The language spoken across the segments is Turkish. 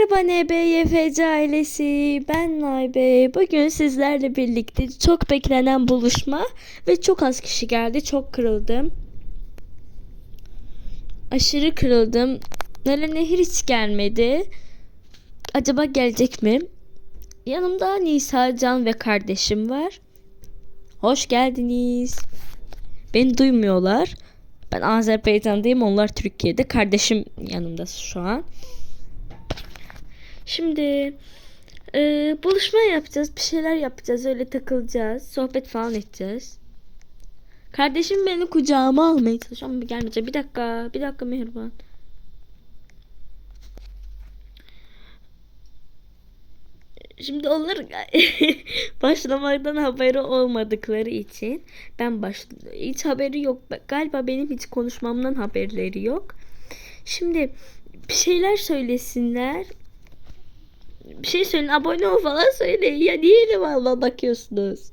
Merhaba NBYFC ailesi, ben Naybe. Bugün sizlerle birlikte çok beklenen buluşma ve çok az kişi geldi. Çok kırıldım. Aşırı kırıldım. Nere Nehir hiç gelmedi. Acaba gelecek mi? Yanımda Nisa, Can ve kardeşim var. Hoş geldiniz. Beni duymuyorlar. Ben Azerbaycan'dayım, onlar Türkiye'de. Kardeşim yanımda şu an. Şimdi e, buluşma yapacağız. Bir şeyler yapacağız. Öyle takılacağız. Sohbet falan edeceğiz. Kardeşim beni kucağıma almaya çalışıyor ama gelmeyecek. Bir dakika. Bir dakika Mihriban. Şimdi onlar başlamadan haberi olmadıkları için ben baş hiç haberi yok. Galiba benim hiç konuşmamdan haberleri yok. Şimdi bir şeyler söylesinler bir şey söyleyin abone ol falan söyleyin. Ya niye valla bakıyorsunuz?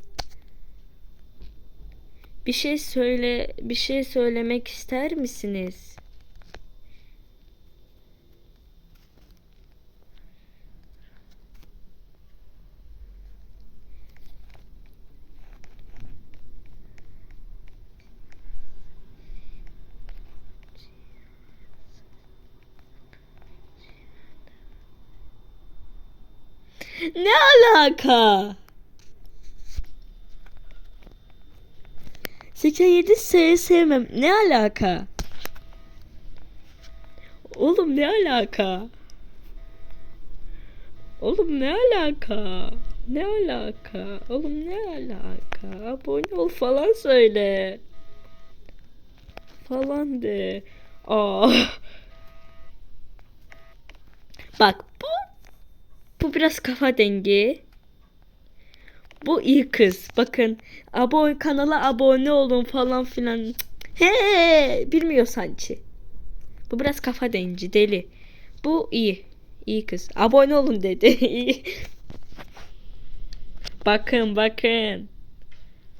Bir şey söyle bir şey söylemek ister misiniz ne alaka? 87 sayı sevmem. Ne alaka? Oğlum ne alaka? Oğlum ne alaka? Ne alaka? Oğlum ne alaka? Abone ol falan söyle. Falan de. Aa. Bak bu Bu biraz kafa dengi Bu iyi kız Bakın abone kanala abone olun falan filan. He bilmiyor sanki Bu biraz kafa dengi deli Bu iyi iyi kız abone olun dedi. Bakın bakın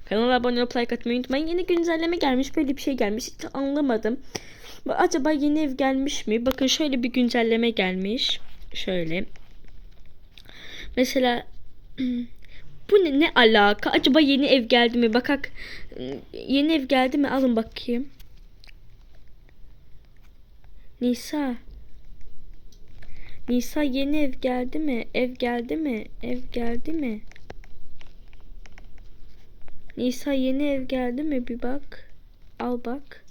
Kanala abone olup like atmayı unutmayın. Yeni güncelleme gelmiş. Böyle bir şey gelmiş. Hiç anlamadım. Acaba yeni ev gelmiş mi? Bakın şöyle bir güncelleme gelmiş. Şöyle. Mesela bu ne, ne alaka? Acaba yeni ev geldi mi? Bakak yeni ev geldi mi? Alın bakayım. Nisa. Nisa yeni ev geldi mi? Ev geldi mi? Ev geldi mi? Nisa yeni ev geldi mi? Bir bak. Al bak.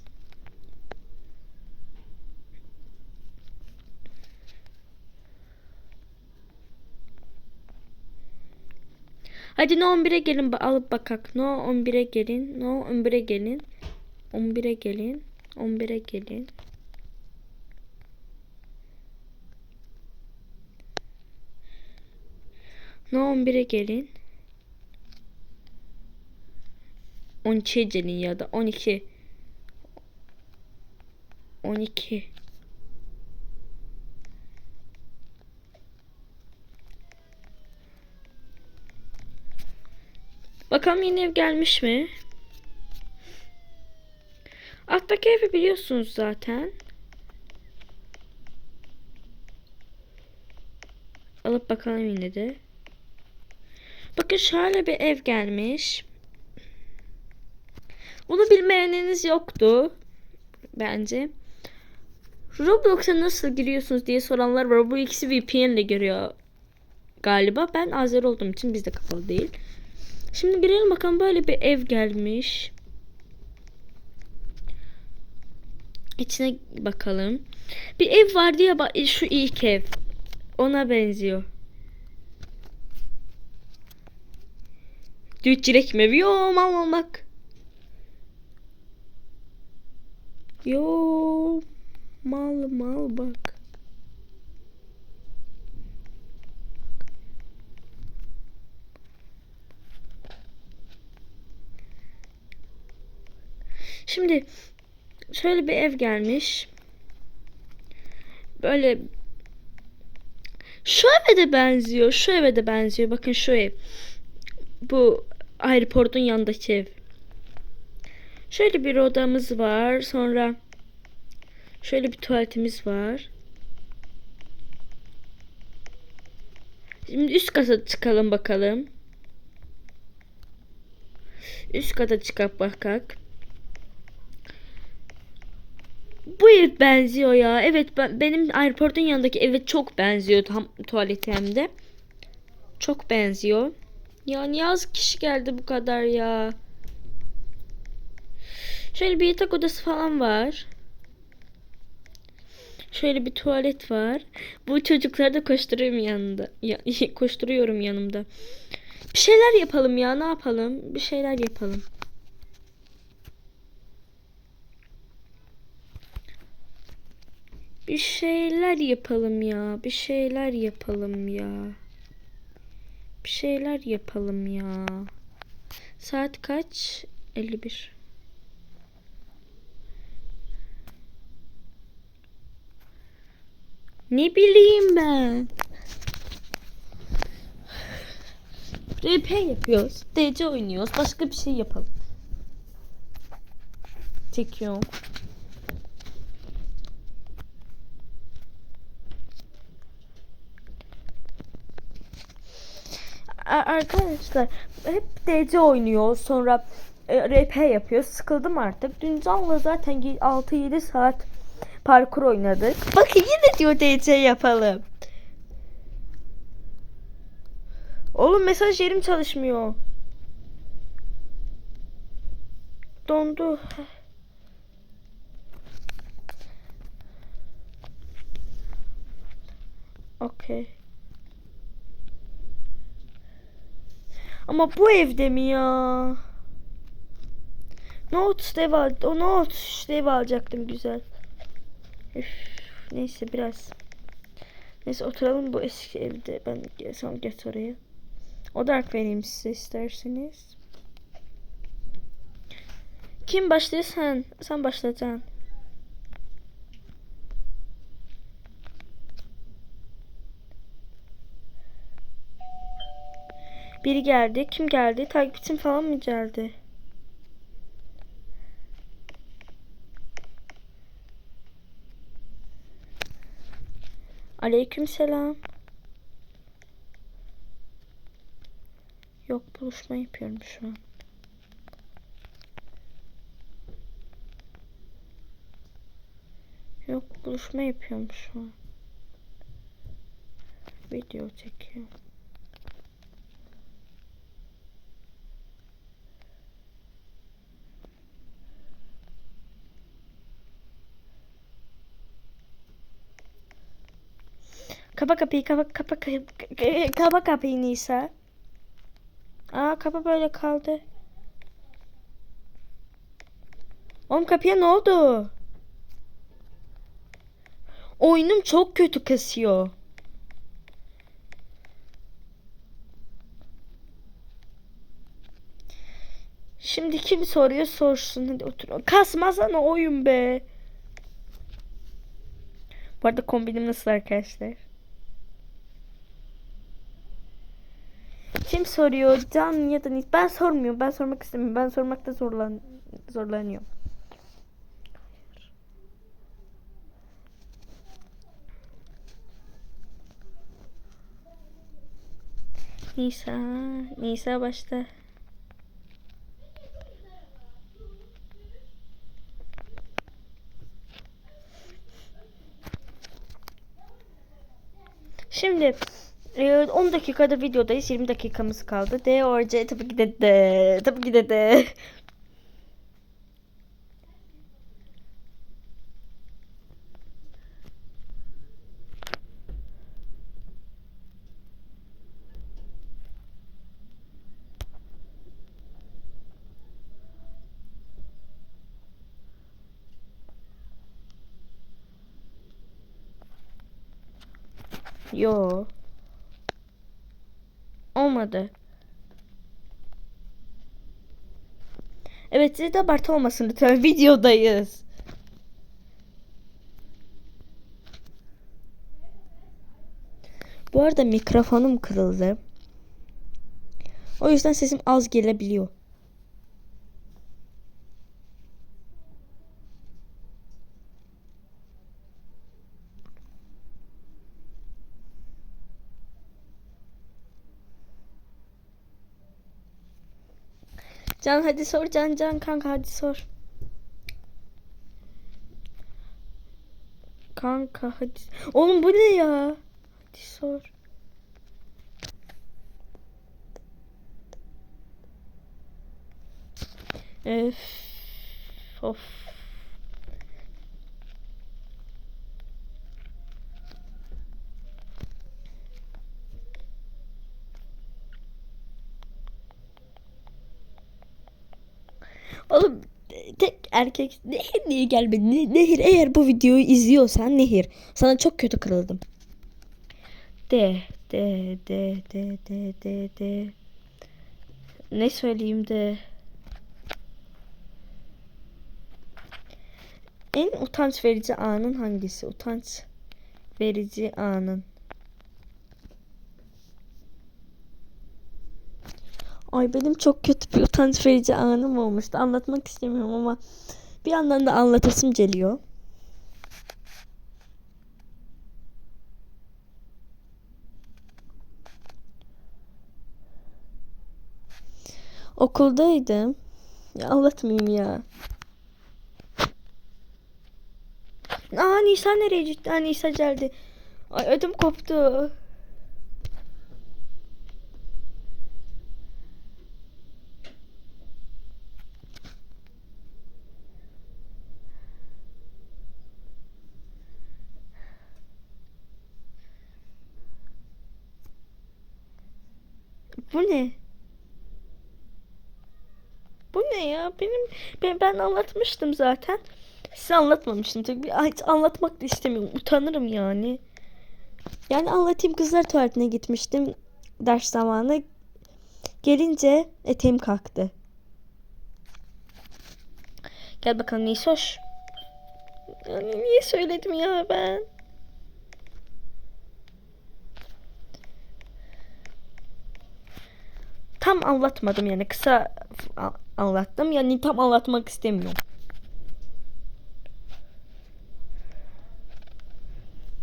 Hadi no 11'e gelin alıp bakak. No 11'e gelin. No 11'e gelin. 11'e gelin. 11'e gelin. No 11'e gelin. 12'ye gelin ya da 12. 12. Bakalım yeni ev gelmiş mi? Alttaki evi biliyorsunuz zaten. Alıp bakalım yine de. Bakın şöyle bir ev gelmiş. Bunu bilmeyeniniz yoktu. Bence. Roblox'a nasıl giriyorsunuz diye soranlar var. Bu ikisi VPN ile giriyor galiba. Ben Azer olduğum için bizde kapalı değil. Şimdi girelim bakalım böyle bir ev gelmiş. İçine bakalım. Bir ev vardı ya bak şu ilk ev. Ona benziyor. Düt direkt mi? Yo mal bak. Yo mal mal bak. Şimdi şöyle bir ev gelmiş. Böyle şu eve de benziyor. Şu eve de benziyor. Bakın şu ev. Bu aeroportun yanındaki ev. Şöyle bir odamız var. Sonra şöyle bir tuvaletimiz var. Şimdi üst kata çıkalım bakalım. Üst kata çıkıp bakak. Bu ev benziyor ya. Evet ben, benim airportun yanındaki eve çok benziyor tam tuvaleti hem de. Çok benziyor. Ya niye az kişi geldi bu kadar ya? Şöyle bir yatak odası falan var. Şöyle bir tuvalet var. Bu çocuklar da koşturuyorum yanında. Ya, koşturuyorum yanımda. Bir şeyler yapalım ya. Ne yapalım? Bir şeyler yapalım. Bir şeyler yapalım ya. Bir şeyler yapalım ya. Bir şeyler yapalım ya. Saat kaç? 51. Ne bileyim ben. RP yapıyoruz. DC oynuyoruz. Başka bir şey yapalım. Çekiyorum. Arkadaşlar hep DC oynuyor. Sonra e, RP yapıyor. Sıkıldım artık. Dün Can'la zaten 6-7 saat parkur oynadık. Bakın yine diyor DC yapalım. Oğlum mesaj yerim çalışmıyor. Dondu. Okey. Ama bu evde mi ya? Note dev al. O note dev alacaktım güzel. Üf, neyse biraz. Neyse oturalım bu eski evde. Ben son geç oraya. O dark vereyim size isterseniz. Kim başlıyor sen? Sen başlayacaksın. Biri geldi. Kim geldi? Takipçim falan mı geldi? Aleyküm selam. Yok buluşma yapıyorum şu an. Yok buluşma yapıyorum şu an. Video çekiyorum. Kapa kapıyı kapa kapa kapa, kapa kapıyı Nisa. Aa kapı böyle kaldı. Oğlum kapıya ne oldu? Oyunum çok kötü kasıyor. Şimdi kim soruyor sorsun. Hadi otur. Kasmasana oyun be. Bu arada kombinim nasıl arkadaşlar? Kim soruyor? Can ya da Nis? Ben sormuyorum. Ben sormak istemiyorum. Ben sormakta zorlan zorlanıyorum. Nisa, Nisa başta. Şimdi 10 dakikada videodayız. 20 dakikamız kaldı. D or C tabii ki de D. Tabii ki de D. Yo. Olmadı. Evet size de abartı olmasın lütfen. Videodayız. Bu arada mikrofonum kırıldı. O yüzden sesim az gelebiliyor. Can hadi sor Can Can kanka hadi sor. Kanka hadi. Oğlum bu ne ya? Hadi sor. Öf. Of. Oğlum tek erkek Nehir niye gelmedi? Ne- Nehir eğer bu videoyu izliyorsan Nehir sana çok kötü kırıldım. De de de de de de de. Ne söyleyeyim de. En utanç verici anın hangisi? Utanç verici anın. Ay benim çok kötü bir utanç verici anım olmuştu. Anlatmak istemiyorum ama bir yandan da anlatasım geliyor. Okuldaydım. Ya anlatmayayım ya. Aa Nisa nereye gitti? Nisa geldi. Ay ödüm koptu. Bu ne? Bu ne ya? Benim ben, ben anlatmıştım zaten. Size anlatmamıştım tabii. Hiç anlatmak da istemiyorum. Utanırım yani. Yani anlatayım kızlar tuvaletine gitmiştim ders zamanı. Gelince eteğim kalktı. Gel bakalım Nisoş. Yani niye söyledim ya ben? Tam anlatmadım yani kısa anlattım. Yani tam anlatmak istemiyorum.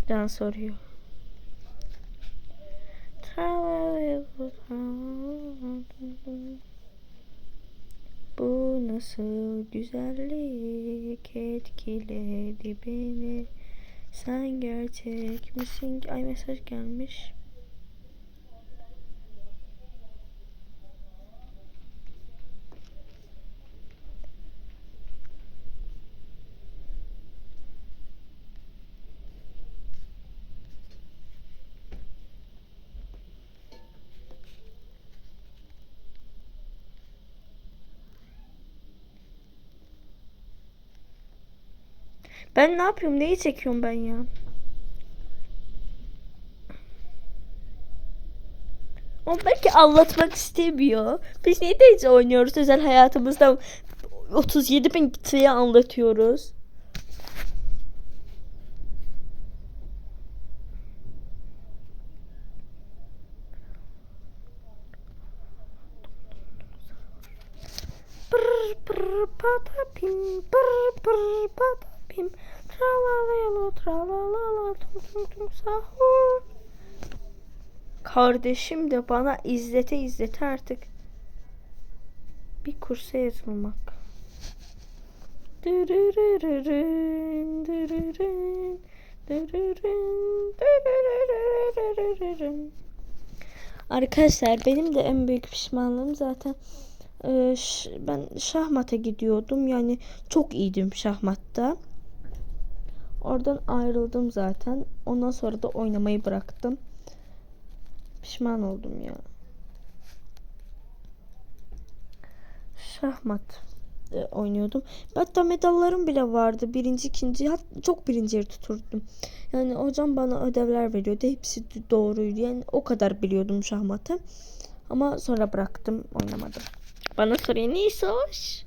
Can soruyor. Bu nasıl güzellik etkiledi beni. Sen gerçek misin? Ay mesaj gelmiş. Ben ne yapıyorum? Neyi çekiyorum ben ya? O belki anlatmak istemiyor. Biz niye teyze oynuyoruz özel hayatımızda 37 bin kişiye anlatıyoruz. Pır pır patapim pır pır patapim tralalelo tralalala tum tum tum sahur. Kardeşim de bana izlete izlete artık bir kursa yazılmak. Arkadaşlar benim de en büyük pişmanlığım zaten e, ben şahmata gidiyordum. Yani çok iyiydim şahmatta. Oradan ayrıldım zaten. Ondan sonra da oynamayı bıraktım. Pişman oldum ya. Şahmat e, oynuyordum. Hatta medallarım bile vardı. Birinci, ikinci, hat çok birinci yeri tuturdum. Yani hocam bana ödevler veriyordu. Hepsi doğruydu. Yani o kadar biliyordum şahmatı. Ama sonra bıraktım, oynamadım. Bana soruyor neyse hoş.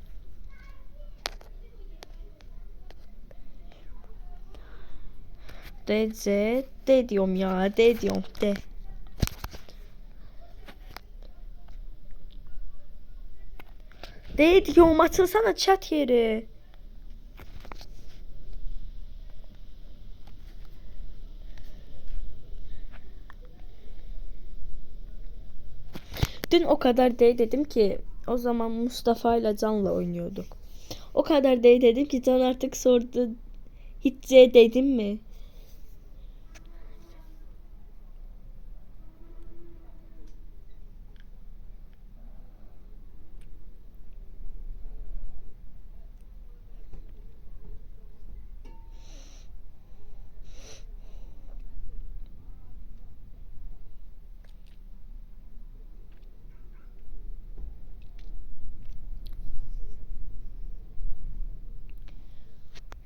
D, Z, D diyorum ya. D diyorum. D. D diyorum açılsana chat yeri. Dün o kadar D dedim ki O zaman Mustafa ile Can'la oynuyorduk. O kadar değil dedim ki Can artık sordu. Hiç C dedim mi?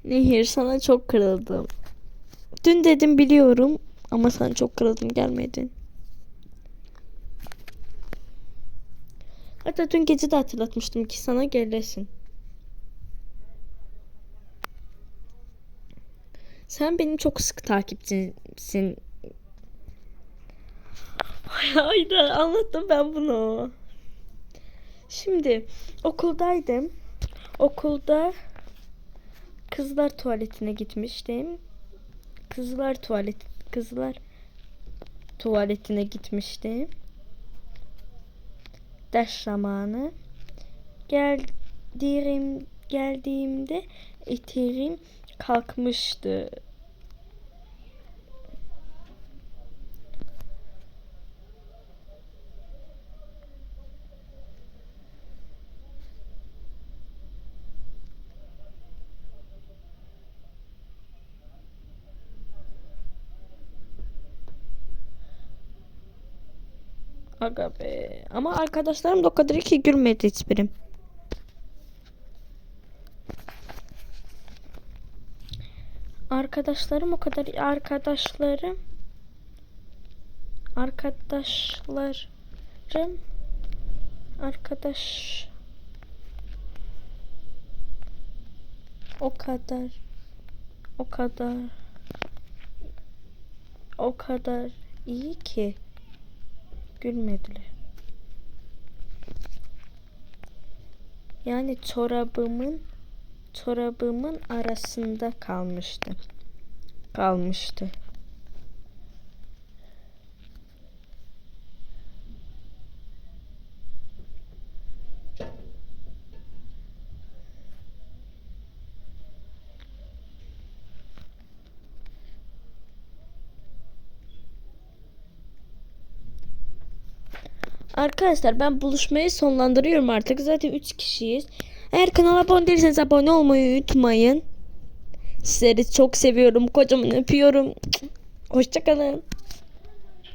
Nehir sana çok kırıldım. Dün dedim biliyorum ama sana çok kırıldım gelmedin. Hatta dün gece de hatırlatmıştım ki sana gelesin. Sen benim çok sık takipçimsin. Hayda anlattım ben bunu. Şimdi okuldaydım. Okulda kızlar tuvaletine gitmiştim. Kızlar tuvalet kızlar tuvaletine gitmiştim. Ders zamanı. Geldiğim geldiğimde eterim kalkmıştı. Aga be. Ama arkadaşlarım da o kadar ki gülmedi hiçbirim. Arkadaşlarım o kadar arkadaşlarım. Arkadaşlarım. Arkadaş. O kadar. O kadar. O kadar iyi ki gülmediler. Yani çorabımın çorabımın arasında kalmıştı. Kalmıştı. Arkadaşlar ben buluşmayı sonlandırıyorum artık. Zaten 3 kişiyiz. Eğer kanala abone değilseniz abone olmayı unutmayın. Sizleri çok seviyorum. Kocaman öpüyorum. Hoşçakalın.